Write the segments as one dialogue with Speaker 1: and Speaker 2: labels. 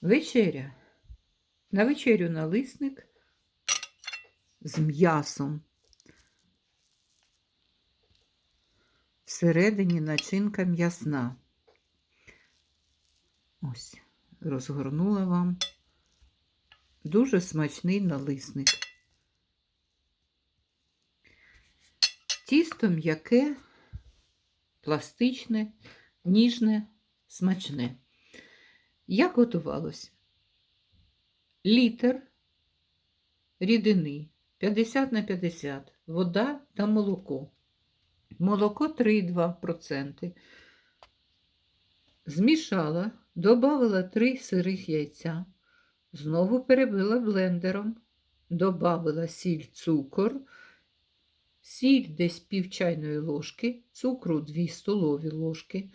Speaker 1: Вечеря. На вечерю налисник з м'ясом. Всередині начинка м'ясна. Ось, розгорнула вам. Дуже смачний налисник. Тісто м'яке, пластичне, ніжне, смачне. Як готувалося? Літр рідини 50 на 50, вода та молоко. Молоко 3,2%. Змішала, додала 3 сирих яйця, знову перебила блендером, додала сіль, цукор, сіль десь пів чайної ложки, цукру 2 столові ложки,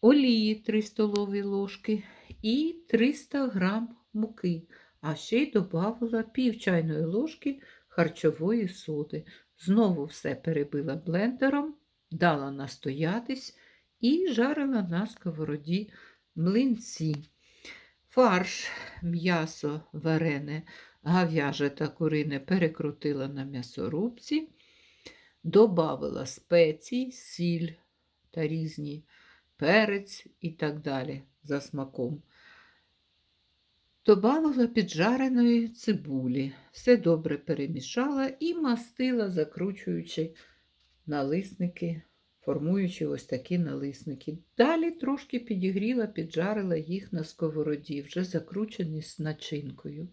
Speaker 1: олії 3 столові ложки і 300 грам муки, а ще й додала пів чайної ложки харчової соди. Знову все перебила блендером, дала настоятись і жарила на сковороді млинці. Фарш, м'ясо варене, гав'яже та курине перекрутила на м'ясорубці, добавила спецій, сіль та різні перець і так далі за смаком. Добавила піджареної цибулі, все добре перемішала і мастила, закручуючи налисники, формуючи ось такі налисники. Далі трошки підігріла, піджарила їх на сковороді, вже закручені з начинкою.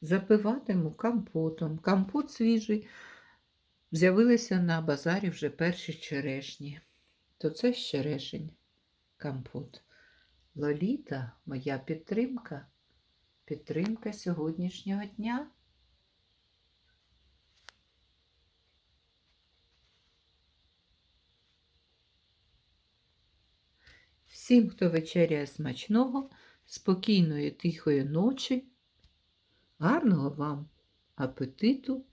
Speaker 1: Запиватиму компотом. Компот свіжий. З'явилися на базарі вже перші черешні. То це з черешень компот. Лоліта, моя підтримка. Підтримка сьогоднішнього дня. Всім, хто вечеряє смачного, спокійної, тихої ночі, гарного вам апетиту.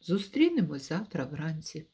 Speaker 1: Зустрінемось завтра вранці.